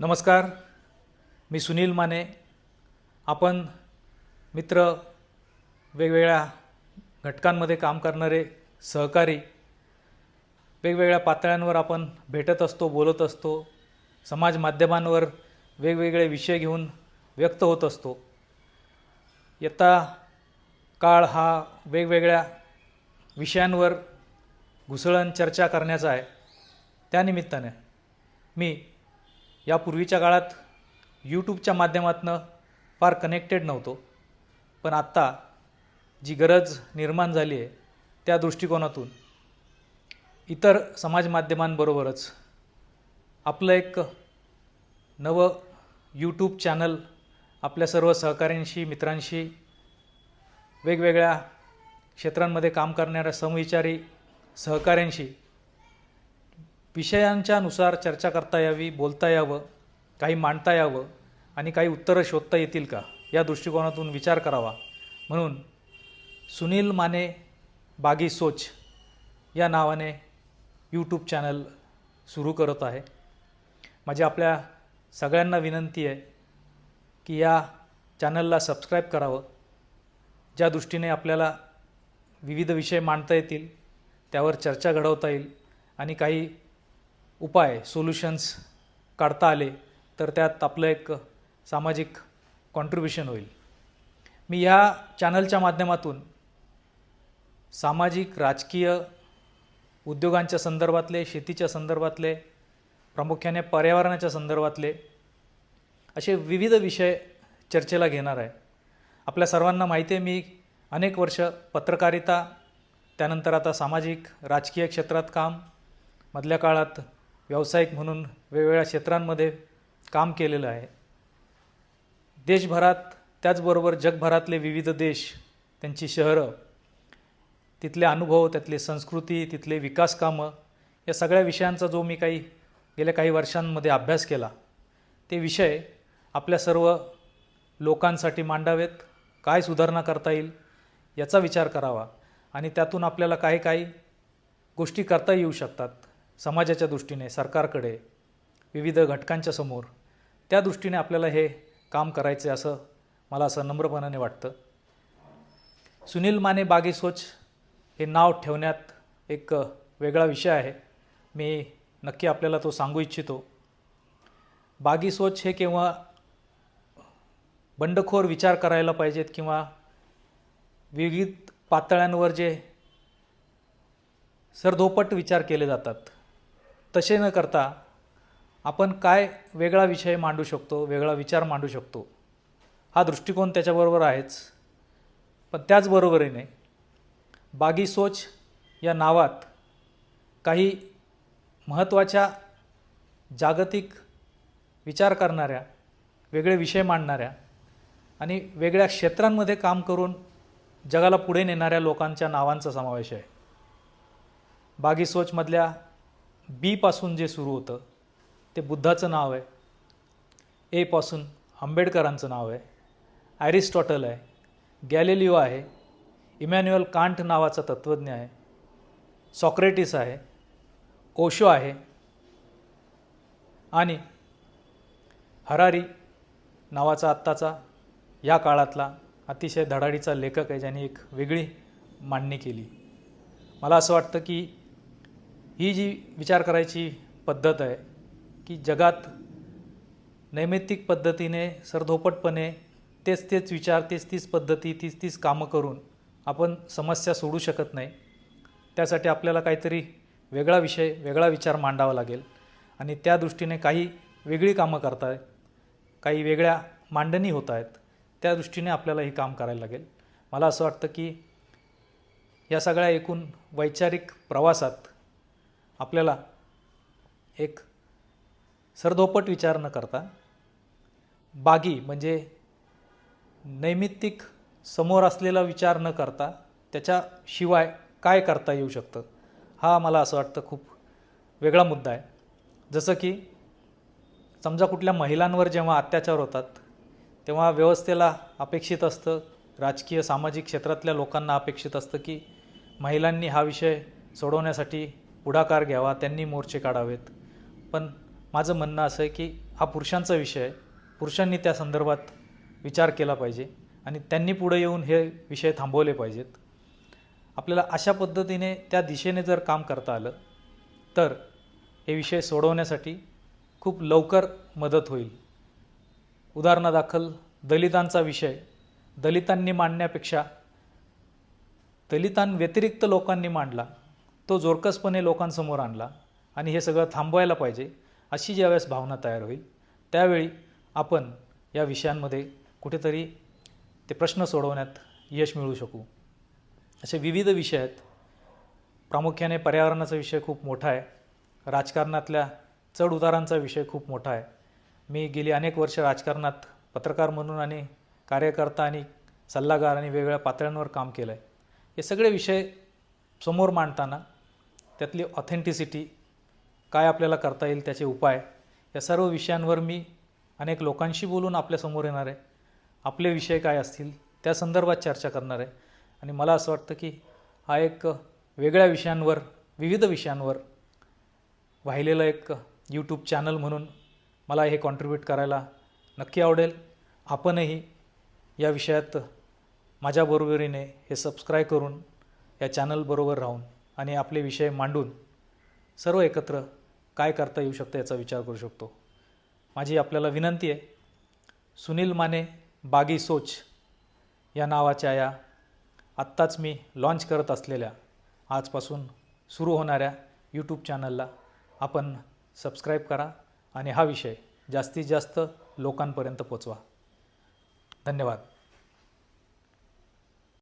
नमस्कार. मी सुनील माने. आपण मित्र वेगवेगळ्या घटकांमध्ये काम करणारे सहकारी वेगवेगळ्या पातळ्यांवर आपण भेटत असतो बोलत असतो समाज माध्यमांवर वेगवेगळे विषय घेऊन व्यक्त होत असतो. येता काळ हा वेगवेगळ्या विषयांवर घुसळण चर्चा करण्याचा आहे. त्यानिमित्ताने मी यापूर्वीच्या काळात यूट्यूबच्या माध्यमातून फार कनेक्टेड नव्हतो. पण आत्ता जी गरज निर्माण झाली आहे त्या दृष्टिकोनातून इतर समाज माध्यमांबरोबरच आपलं एक नवं यूट्यूब चॅनल आपल्या सर्व सहकाऱ्यांशी मित्रांशी वेगवेगळ्या क्षेत्रांमध्ये काम करणाऱ्या समविचारी सहकाऱ्यांशी विषयांच्यानुसार चर्चा करता यावी बोलता यावं काही मांडता यावं आणि काही उत्तरं शोधता येतील का? या दृष्टिकोनातून विचार करावा. म्हणून सुनील माने बागी सोच या नावाने यूट्यूब चॅनल सुरू करत आहे. माझी आपल्या सगळ्यांना विनंती आहे की या चॅनलला सबस्क्राईब करावं. ज्या दृष्टीने आपल्याला विविध विषय मांडता येतील त्यावर चर्चा घडवता येईल आणि काही उपाय सोल्युशन्स काढता आले तर त्यात आपलं एक सामाजिक कॉन्ट्रीब्युशन होईल. मी ह्या चॅनलच्या माध्यमातून सामाजिक राजकीय उद्योगांच्या संदर्भातले शेतीच्या संदर्भातले प्रामुख्याने पर्यावरणाच्या संदर्भातले असे विविध विषय चर्चेला घेणार आहे. आपल्या सर्वांना माहिती आहे मी अनेक वर्ष पत्रकारिता त्यानंतर आता सामाजिक राजकीय क्षेत्रात काम मधल्या काळात व्यावसायिक म्हणून वेगवेगळ्या क्षेत्रांमध्ये काम केलेलं आहे. देशभरात त्याचबरोबर जगभरातले विविध देश त्यांची शहरं तिथले अनुभव त्यातले संस्कृती तिथले विकास कामं या सगळ्या विषयांचा जो मी काही गेल्या काही वर्षांमध्ये अभ्यास केला ते विषय आपल्या सर्व लोकांसाठी मांडावेत काय सुधारणा करता येईल याचा विचार करावा आणि त्यातून आपल्याला काही काही गोष्टी करता येऊ शकतात. समाजाच्या दृष्टीने सरकारकडे विविध घटकांच्या समोर त्या दृष्टीने आपल्याला हे काम करायचे असं मला असं नम्रपणाने वाटतं. सुनील माने बागी सोच हे नाव ठेवण्यात एक वेगळा विषय आहे. मी नक्की आपल्याला तो सांगू इच्छितो. बागी सोच हे केव्हा बंडखोर विचार करायला पाहिजेत किंवा विविध पातळ्यांवर जे सरधोपट विचार केले जातात तसे न करता आपण काय वेगळा विषय मांडू शकतो वेगळा विचार मांडू शकतो हा दृष्टिकोन त्याच्याबरोबर आहेच. पण त्याचबरोबरीने बागी सोच या नावात काही महत्त्वाच्या जागतिक विचार करणाऱ्या वेगळे विषय मांडणाऱ्या आणि वेगळ्या क्षेत्रांमध्ये काम करून जगाला पुढे नेणाऱ्या लोकांच्या नावांचा समावेश आहे. बागी सोचमधल्या बीपासून जे सुरू होतं ते बुद्धाचं नाव आहे. एपासून आंबेडकरांचं नाव आहे. ॲरिस्टॉटल आहे. गॅलेलिओ आहे. इमॅन्युअल कांट नावाचा तत्त्वज्ञ आहे. सॉक्रेटिस आहे. ओशो आहे. आणि हरारी नावाचा आत्ताचा या काळातला अतिशय धडाडीचा लेखक आहे ज्याने एक वेगळी मांडणी केली. मला असं वाटतं की ही जी विचार करायची पद्धत आहे की जगात नैमित्तिक पद्धतीने सरधोपटपणे तेच तेच विचार तेच तीच पद्धती तीच तीच कामं करून आपण समस्या सोडू शकत नाही. त्यासाठी आपल्याला काहीतरी वेगळा विषय वेगळा विचार मांडावा लागेल. आणि त्या दृष्टीने काही वेगळी कामं करत आहेत काही वेगळ्या मांडणी होत आहेत त्या दृष्टीने आपल्याला हे काम करायला लागेल. मला असं वाटतं की या सगळ्या एकूण वैचारिक प्रवासात आपल्याला एक सरधोपट विचार न करता बागी म्हणजे नैमित्तिक समोर असलेला विचार न करता त्याच्याशिवाय काय करता येऊ शकतं? हा मला असं वाटतं खूप वेगळा मुद्दा आहे. जसं की समजा कुठल्या महिलांवर जेव्हा अत्याचार होतात तेव्हा व्यवस्थेला अपेक्षित असतं राजकीय सामाजिक क्षेत्रातल्या लोकांना अपेक्षित असतं की महिलांनी हा विषय सोडवण्यासाठी पुढाकार घ्यावा त्यांनी मोर्चे काढावेत. पण माझं म्हणणं असं आहे की हा पुरुषांचा विषय आहे. पुरुषांनी त्या संदर्भात विचार केला पाहिजे आणि त्यांनी पुढे येऊन हे विषय थांबवले पाहिजेत. आपल्याला अशा पद्धतीने त्या दिशेने जर काम करता आलं तर हे विषय सोडवण्यासाठी खूप लवकर मदत होईल. उदाहरणादाखल दलितांचा विषय. दलितांनी मांडण्यापेक्षा दलितांव्यतिरिक्त लोकांनी मांडला तो जोरकसपणे लोकांसमोर आणला आणि हे सगळं थांबवायला पाहिजे अशी ज्यावेळेस भावना तयार होईल त्यावेळी आपण या विषयांमध्ये कुठेतरी ते प्रश्न सोडवण्यात यश मिळू शकू. असे विविध विषय आहेत. प्रामुख्याने पर्यावरणाचा विषय खूप मोठा आहे. राजकारणातल्या चढउतारांचा विषय खूप मोठा आहे. मी गेली अनेक वर्ष राजकारणात पत्रकार म्हणून आणि कार्यकर्ता आणि सल्लागार आणि वेगवेगळ्या पातळ्यांवर काम केलं आहे हे सगळे विषय समोर मांडताना त्यातली ऑथेंटिसिटी काय आपल्याला करता येईल त्याचे उपाय या सर्व विषयांवर मी अनेक लोकांशी बोलून आपल्यासमोर येणार आहे. आपले विषय काय असतील त्या संदर्भात चर्चा करणार आहे. आणि मला असं वाटतं की हा एक वेगळ्या विषयांवर विविध विषयांवर वाहिलेलं एक यूट्यूब चॅनल म्हणून मला हे कॉन्ट्रीब्यूट करायला नक्की आवडेल. आपणही या विषयात माझ्याबरोबरीने हे सबस्क्राईब करून या चॅनलबरोबर राहून आणि आपले विषय मांडून सर्व एकत्र काय करता येऊ शकतं याचा विचार करू शकतो. माझी आपल्याला विनंती आहे सुनील माने बागी सोच या नावाच्या या आत्ताच मी लॉन्च करत असलेल्या आजपासून सुरू होणाऱ्या यूट्यूब चॅनलला आपण सबस्क्राईब करा आणि हा विषय जास्तीत जास्त लोकांपर्यंत पोचवा. धन्यवाद.